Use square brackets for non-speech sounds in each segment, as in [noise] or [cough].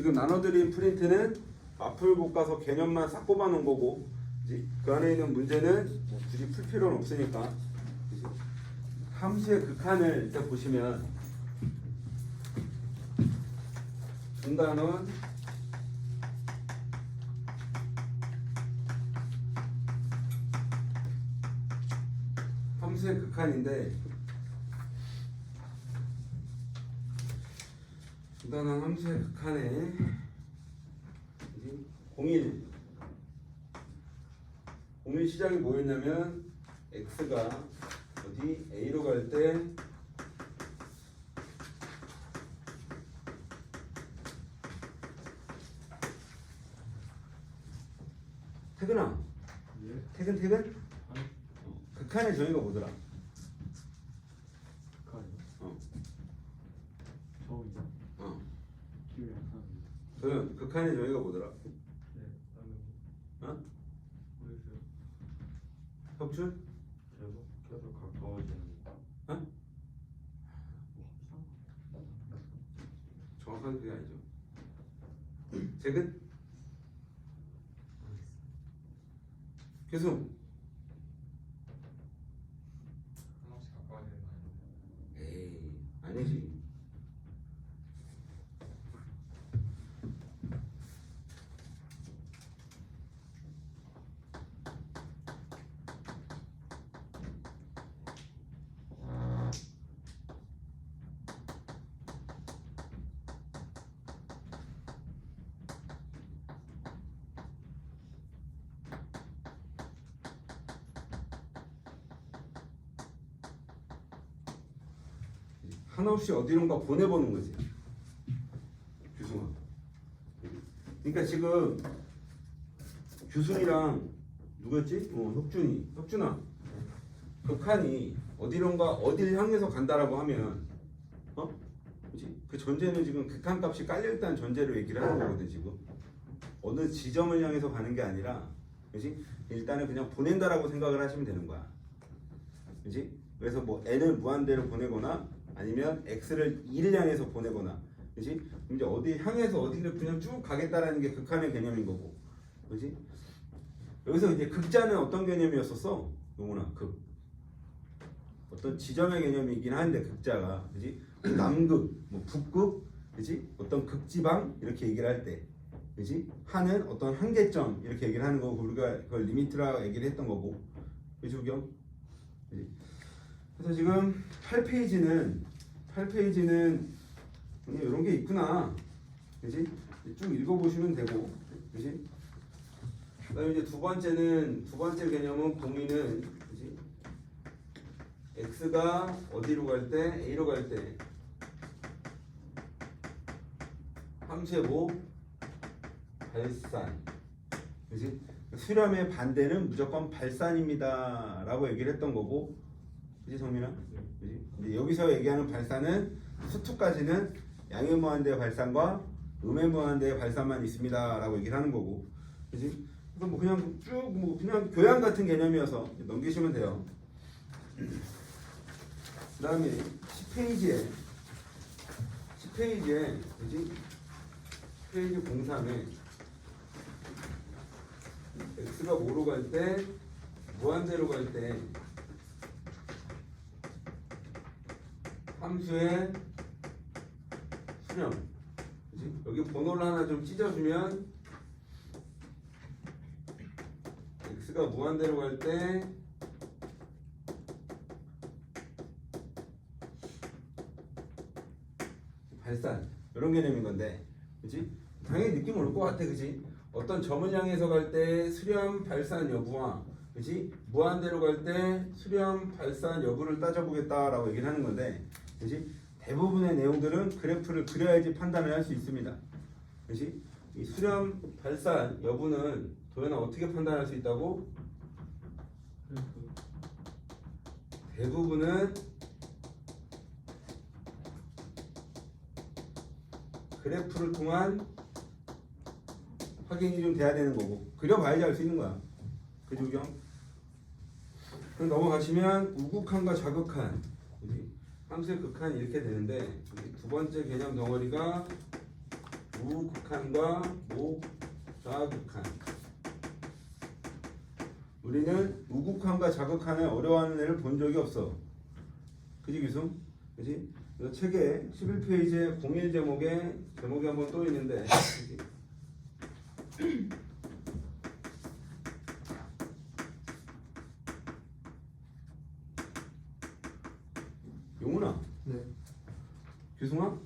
지금 나눠드린 프린트는 앞을 못 가서 개념만 싹 꼽아놓은 거고 이제 그 안에 있는 문제는 뭐 굳이 풀 필요는 없으니까. 함수의 극한을 일단 보시면 중단원 함수의 극한인데 중단원 함수의 극한에 01 01 시작이 뭐였냐면 x가 어디 a로 갈 때 퇴근아 예? 퇴근 퇴근? 아니, 어, 극한의 정의가 뭐더라 극한이요? 어, 저우이자 어. 기회 그러면 극한의 정의가 뭐더라 네, 나는 어? 모르겠어요. 혁준 계속 계속 가까워지는 어? 뭐 이상? 정확하게 그게 아니죠 퇴근 계속 하나씩 가까워지는 거 아닌데 에이 아니지 한없이 어디론가 보내보는 거지 규승아 그러니까 지금 규승이랑 누구였지? 어 혁준이 혁준아 극한이 어디론가 어딜 향해서 간다라고 하면 어? 그지? 그 전제는 지금 극한 값이 깔려있다는 전제로 얘기를 하는 거거든 지금 어느 지점을 향해서 가는 게 아니라 그지? 일단은 그냥 보낸다라고 생각을 하시면 되는 거야 그지? 그래서 뭐 n을 무한대로 보내거나 아니면 x를 2를 향해서 보내거나 그지? 이제 어디 향해서 어디를 그냥 쭉 가겠다라는 게 극한의 개념인 거고 그지? 여기서 이제 극자는 어떤 개념이었었어? 용훈아 극 어떤 지점의 개념이긴 한데 극자가 그지? 남극, 뭐 북극, 그지? 어떤 극지방 이렇게 얘기를 할 때, 그지? 하는 어떤 한계점 이렇게 얘기를 하는 거고 우리가 그걸 리미트라 얘기를 했던 거고, 그지 우경? 그지? 그래서 지금 8페이지는 8페이지는 이런 게 있구나, 그지? 쭉 읽어보시면 되고, 그지? 그 다음에 이제 두 번째는 두 번째 개념은 공인은 그지? x가 어디로 갈 때 a로 갈 때. 함수의 뭐 발산. 그지? 수렴의 반대는 무조건 발산입니다 라고 얘기를 했던 거고. 그지 성민아? 그지 여기서 얘기하는 발산은 수투까지는 양의 무한대의 발산과 음의 무한대의 발산만 있습니다라고 얘기를 하는 거고 그지 그래서 뭐 그냥 쭉 뭐 그냥 교양 같은 개념이어서 넘기시면 돼요. 그 다음에 10페이지에 10페이지에 그지? 페이지 03에 x가 뭐로 갈 때 무한대로 갈 때 함수의 수렴. 그지? 여기 번호를 하나 좀 찢어주면 x가 무한대로 갈 때 발산 이런 개념인 건데. 그지 당연히 느낌 올 것 같아 그지 어떤 점을 향해서 갈 때 수렴 발산 여부와 그지 무한대로 갈 때 수렴 발산 여부를 따져보겠다라고 얘기를 하는 건데 그지? 대부분의 내용들은 그래프를 그려야지 판단을 할 수 있습니다. 그지? 이 수렴 발산 여부는 도현아 어떻게 판단할 수 있다고? 대부분은 그래프를 통한 확인이 좀 돼야 되는 거고. 그려봐야지 알 수 있는 거야. 그죠 경? 그럼 넘어가시면 우극한과 자극한? 함수의 극한 이렇게 되는데 이두 번째 개념 덩어리가 우극한과 모자극한. 우리는 우극한과 자극한을 어려워하는 애를 본 적이 없어. 그지 기수? 그지? 이 책에 11페이지에 공일 제목에 제목이 한번 또 있는데 그지? 용훈아 네. 규승아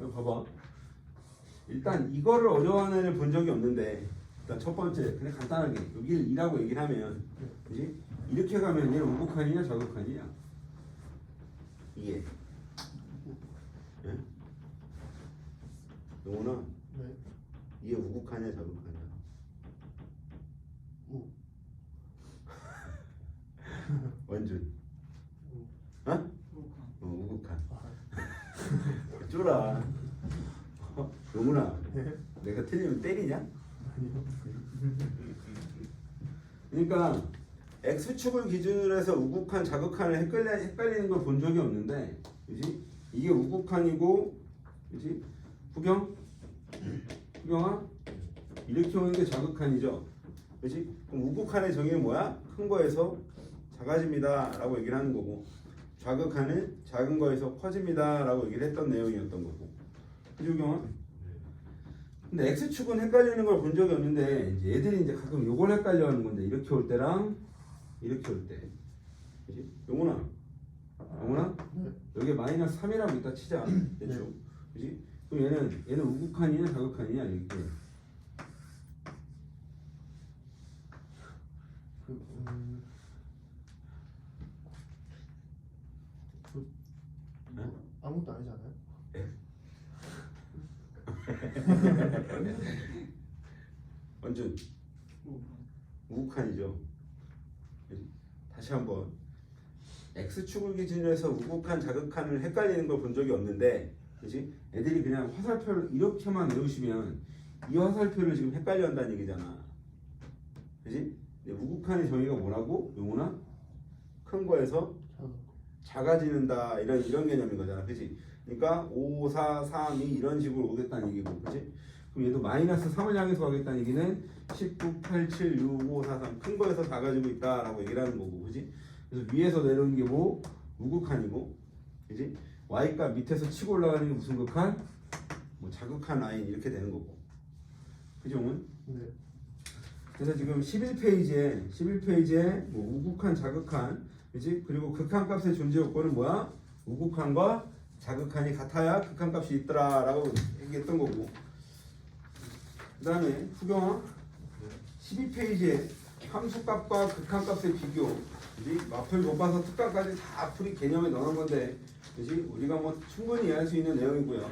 여기 봐봐 일단 이거를 어려워하는 애를 본 적이 없는데 일단 첫 번째 그냥 간단하게 여기 1이라고 얘기를 하면 그지? 이렇게 가면 얘는 우극한이냐 자극한이냐 이게 예? 용훈아 네. 이게 우극한이냐 자극한이야 우. [laughs] 원준 어? 어 우극한 아, [laughs] 쫄아 어? 용훈아 네. 내가 틀리면 때리냐? 아니요. 그러니까 x축을 기준으로 해서 우극한 자극한을 헷갈리, 헷갈리는 걸 본 적이 없는데 그지? 이게 우극한이고 그지? 후경? 후경아? 이렇게 오는 게 자극한이죠 그지? 그럼 우극한의 정의는 뭐야? 큰 거에서 작아집니다 라고 얘기를 하는 거고 좌극한은 작은 거에서 커집니다 라고 얘기를 했던 내용이었던 거고 그지 후경아? 근데 x축은 헷갈리는 걸 본 적이 없는데 이제 애들이 이제 가끔 요걸 헷갈려 하는 건데 이렇게 올 때랑 이렇게 올 때. 그지? 용훈아. 용훈아? 네. 여기 마이너스 3이라고 있다 치자. 대충. 그지? 그럼 얘는 얘는 우극한이냐 자극한이냐 이렇게. 그, 음. 그, 네? 아무것도 아니지 않아요? 완전 우극한이죠. 다시 한번 x축을 기준으로 해서 우극한 자극한을 헷갈리는 걸 본 적이 없는데 그지? 애들이 그냥 화살표를 이렇게만 외우시면 이 화살표를 지금 헷갈려 한다는 얘기잖아. 그지? 우극한의 정의가 뭐라고? 용훈아? 큰 거에서. 작아지는다 이런 이런 개념인 거잖아, 그지? 그러니까 5, 4, 3, 2 이런 식으로 오겠다는 얘기고, 그지? 그럼 얘도 마이너스 3을 향해서 가겠다는 얘기는 19, 8, 7, 6, 5, 4, 3 큰 거에서 작아지고 있다라고 얘기를 하는 거고, 그지? 그래서 위에서 내려오는 게 뭐? 우극한이고, 그지? y값 밑에서 치고 올라가는 게 무슨 극한? 뭐 자극한 라인 이렇게 되는 거고, 그지, 용은? 네. 그래서 지금 11페이지에 11페이지에 뭐 우극한 자극한 그지 그리고 극한 값의 존재 요건은 뭐야 우극한과 자극한이 같아야 극한 값이 있더라라고 얘기했던 거고 그 다음에 후경아 12페이지에 함수 값과 극한 값의 비교. 그지 마플 높아서 특가까지 다 풀이 개념에 넣은 건데 그지 우리가 뭐 충분히 이해할 수 있는 내용이고요.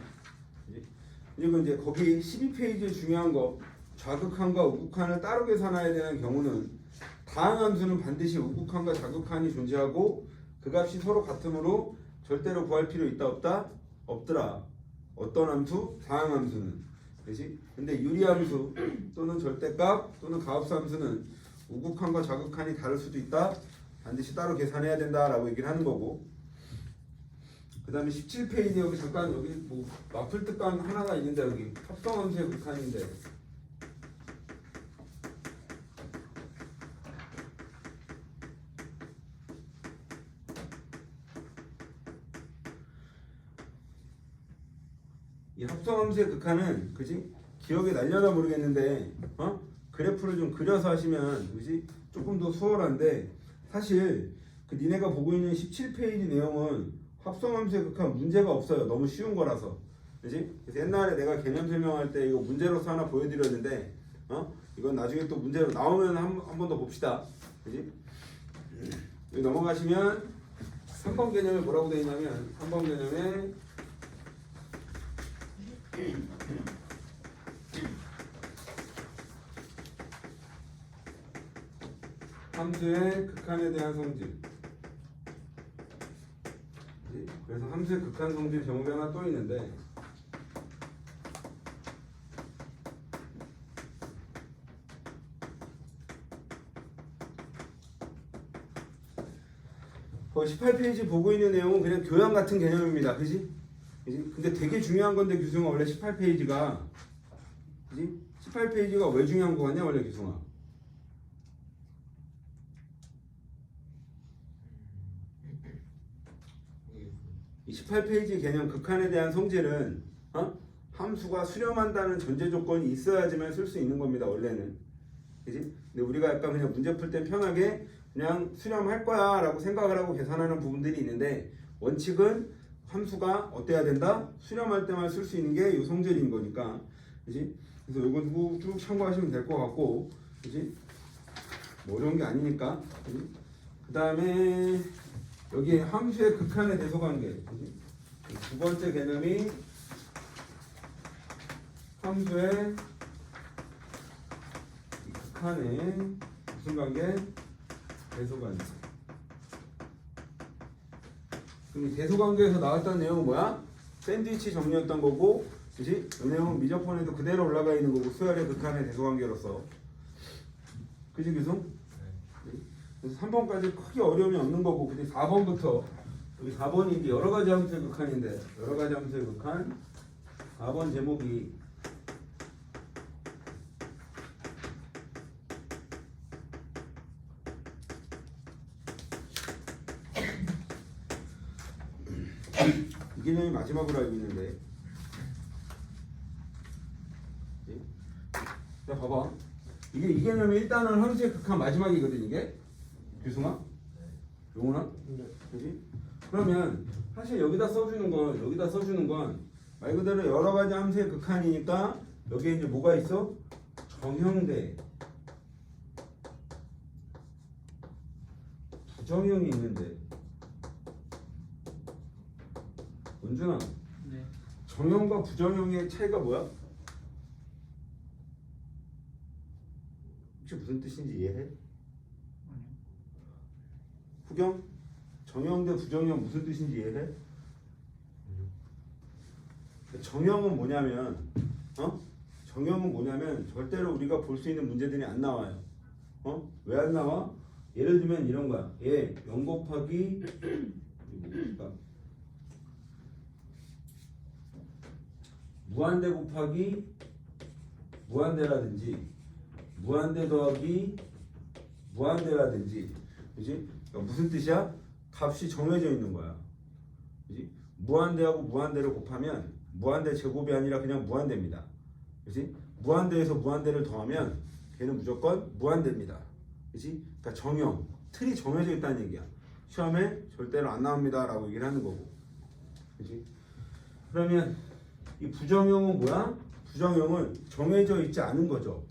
그지 그리고 이제 거기 12페이지에 중요한 거 좌극한과 우극한을 따로 계산해야 되는 경우는 다항 함수는 반드시 우극한과 자극한이 존재하고 그 값이 서로 같으므로 절대로 구할 필요 있다 없다 없더라. 어떤 함수? 다항 함수는 그지? 근데 유리함수 또는 절대값 또는 가압수함수는 우극한과 자극한이 다를 수도 있다. 반드시 따로 계산해야 된다라고 얘기를 하는 거고. 그 다음에 17페이지 여기 잠깐 여기 뭐 마플 특강 하나가 있는데 여기 합성함수의 극한인데 이 합성 함수의 극한은 그지? 기억에 날려나 모르겠는데 어? 그래프를 좀 그려서 하시면 그지? 조금 더 수월한데 사실 그 니네가 보고 있는 17페이지 내용은 합성함수의 극한 문제가 없어요. 너무 쉬운 거라서. 그지? 옛날에 내가 개념 설명할 때 이거 문제로서 하나 보여드렸는데 어? 이건 나중에 또 문제로 나오면 한 번 더 봅시다. 그지? 넘어가시면 3번 개념에 뭐라고 되어 있냐면 3번 개념에 함수의 극한에 대한 성질. 네, 그래서 함수의 극한 성질 제목이 하나 또 있는데 그 18페이지 보고 있는 내용은 그냥 교양 같은 개념입니다. 그지? 그지? 근데 되게 중요한 건데 규승은 원래 18페이지가 18페이지가 왜 중요한 거 같냐 원래 기승아? 이 18페이지 개념 극한에 대한 성질은 어? 함수가 수렴한다는 전제 조건이 있어야지만 쓸 수 있는 겁니다 원래는 그지? 근데 우리가 약간 그냥 문제 풀 땐 편하게 그냥 수렴할 거야 라고 생각을 하고 계산하는 부분들이 있는데 원칙은 함수가 어때야 된다? 수렴할 때만 쓸 수 있는 게이 성질인 거니까 그지? 그래서 이거 두고 쭉 참고하시면 될 것 같고 그지? 뭐 어려운 게 아니니까? 그 다음에 여기 함수의 극한의 대소관계? 두 번째 개념이 함수의 이 극한의 무슨 관계? 대소관계 그럼 이 대소관계에서 나왔던 내용은 뭐야? 샌드위치 정리였던 거고 그지? 이 내용은 미적분에도 그대로 올라가 있는 거고 수열의 극한의 대소관계로서 그지 기승? 그래서 3번까지 크게 어려움이 없는 거고 근데 4번부터 여기 4번이 이제 여러 가지 함수의 극한인데 여러 가지 함수의 극한 4번 제목이 이 개념이 마지막으로 알고 있는데 예? 자 봐봐 이게 이 개념이 일단은 함수의 극한 마지막이거든 이게 규승아? 용훈아? 네. 그지? 그러면 사실 여기다 써주는 건 여기다 써주는 건 말 그대로 여러 가지 함수의 극한이니까 여기에 이제 뭐가 있어? 정형대 부정형이 있는데 은준아 네. 정형과 부정형의 차이가 뭐야? 혹시 무슨 뜻인지 이해해? 아니요. 후경? 정형 대 부정형 무슨 뜻인지 이해해? 정형은 뭐냐면 어? 정형은 뭐냐면 절대로 우리가 볼 수 있는 문제들이 안 나와요. 어? 왜 안 나와? 예를 들면 이런 거야. 얘0 곱하기 이거 뭡니까? 무한대 곱하기 무한대라든지 무한대 더하기 무한대라든지 그지? 그러니까 무슨 뜻이야? 값이 정해져 있는 거야. 그지? 무한대하고 무한대를 곱하면 무한대 제곱이 아니라 그냥 무한대입니다. 그지? 무한대에서 무한대를 더하면 걔는 무조건 무한대입니다. 그지? 그러니까 정형, 틀이 정해져 있다는 얘기야. 시험에 절대로 안 나옵니다라고 얘기를 하는 거고. 그지? 그러면 이 부정형은 뭐야? 부정형은 정해져 있지 않은 거죠.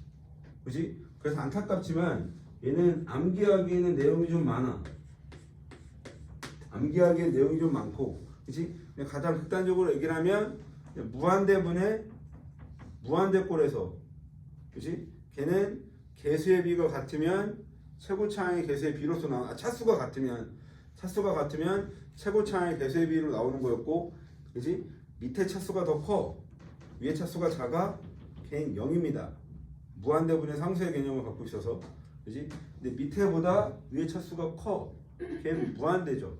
그지? 그래서 안타깝지만 얘는 암기하기에는 내용이 좀 많아. 암기하기에 내용이 좀 많고, 그지? 가장 극단적으로 얘기를 하면 무한대분의 무한대꼴에서, 그지? 걔는 개수의 비가 같으면 최고차항의 개수의 비로서 나와. 아, 차수가 같으면 차수가 같으면 최고차항의 개수의 비로 나오는 거였고, 그지? 밑에 차수가 더 커, 위에 차수가 작아, 걔는 0입니다. 무한대분의 상수의 개념을 갖고 있어서, 그지? 근데 밑에보다 위에 차수가 커, 걔는 무한대죠.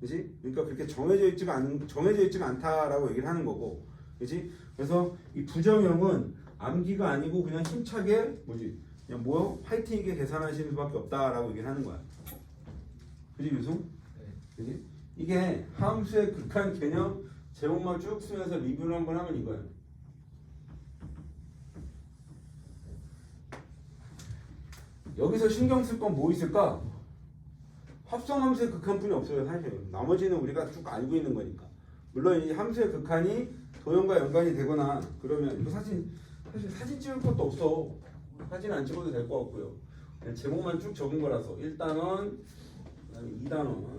그지? 그러니까 그렇게 정해져 있지가 않 정해져 있지가 않다라고 얘기를 하는 거고, 그지? 그래서 이 부정형은 암기가 아니고 그냥 힘차게 뭐지? 그냥 뭐 파이팅 있게 계산하시는 수밖에 없다라고 얘기를 하는 거야. 그지 유승? 네. 그지? 이게 함수의 극한 개념 제목만 쭉 쓰면서 리뷰를 한번 하면 이거야. 여기서 신경 쓸 건 뭐 있을까? 합성 함수의 극한뿐이 없어요 사실 나머지는 우리가 쭉 알고 있는 거니까. 물론 이 함수의 극한이 도형과 연관이 되거나 그러면 이거 사진 사실 사진 찍을 것도 없어. 사진 안 찍어도 될 것 같고요. 제목만 쭉 적은 거라서. 1단원 그다음에 2단원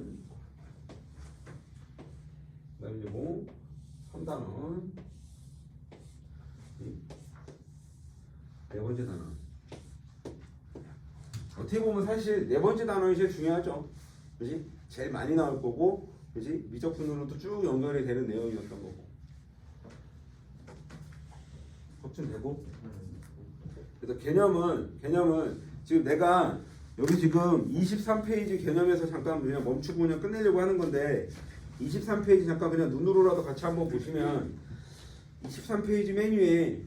그다음에 이제 뭐 3단원 네 번째 단원 어떻게 보면 사실 네 번째 단원이 제일 중요하죠. 그지? 제일 많이 나올 거고, 그지? 미적분으로도 쭉 연결이 되는 내용이었던 거고. 확준되고. 그래서 개념은 개념은 지금 내가 여기 지금 23페이지 개념에서 잠깐 그냥 멈추고 그냥 끝내려고 하는 건데 23페이지 잠깐 그냥 눈으로라도 같이 한번 보시면 23페이지 메뉴에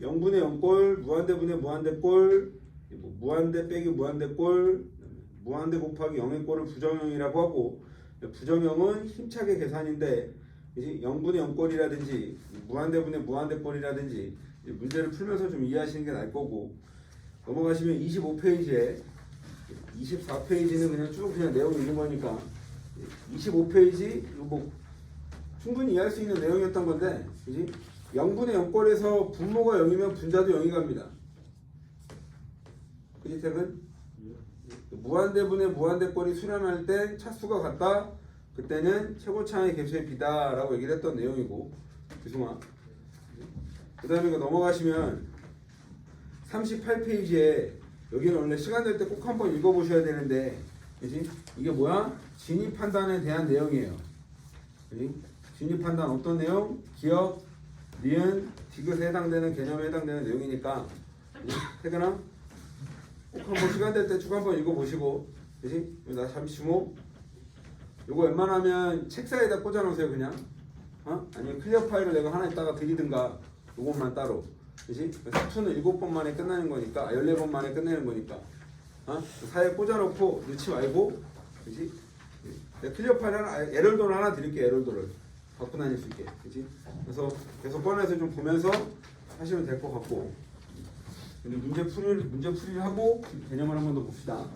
0분의 0꼴, 무한대분의 무한대꼴, 뭐 무한대 빼기 무한대꼴, 무한대 곱하기 0의 꼴을 부정형이라고 하고 부정형은 힘차게 계산인데 이제 0분의 0꼴이라든지 무한대분의 무한대꼴이라든지 이제 문제를 풀면서 좀 이해하시는 게 나을 거고 넘어가시면 25페이지에 24페이지는 그냥 쭉 그냥 내용 읽는 거니까 25페이지 이거 뭐 충분히 이해할 수 있는 내용이었던 건데 그지? 0분의 0꼴에서 분모가 0이면 분자도 0이 갑니다 그지 태근? 무한대분의 무한대꼴이 수렴할 때 차수가 같다 그때는 최고차의 개수의 비다 라고 얘기를 했던 내용이고 유승아 그 다음에 이거 넘어가시면 38페이지에 여기는 원래 시간 될 때 꼭 한번 읽어보셔야 되는데 그지? 이게 뭐야? 진입 판단에 대한 내용이에요? 진입 판단 어떤 내용? 기억, 니은, 디귿에 해당되는 개념에 해당되는 내용이니까? 태근아 꼭 한번 시간 될 때 쭉 한번 읽어보시고 그지? 나 잠시 주목 요거 웬만하면 책상에다 꽂아놓으세요 그냥 어? 아니면 클리어 파일을 내가 하나 있다가 드리든가 요것만 따로 그지? 사투는 일곱 번 만에 끝나는 거니까 아, 14번 만에 끝내는 거니까 어? 사이에 꽂아놓고 넣지 말고 그지? 내가 클리어 파일 하나 아, 에럴도를 하나 드릴게 에럴도를. 갖고 다닐 수 있게. 그지? 그래서 계속 꺼내서 좀 보면서 하시면 될 것 같고. 근데 문제 풀이를 문제 풀이를 하고 개념을 한 번 더 봅시다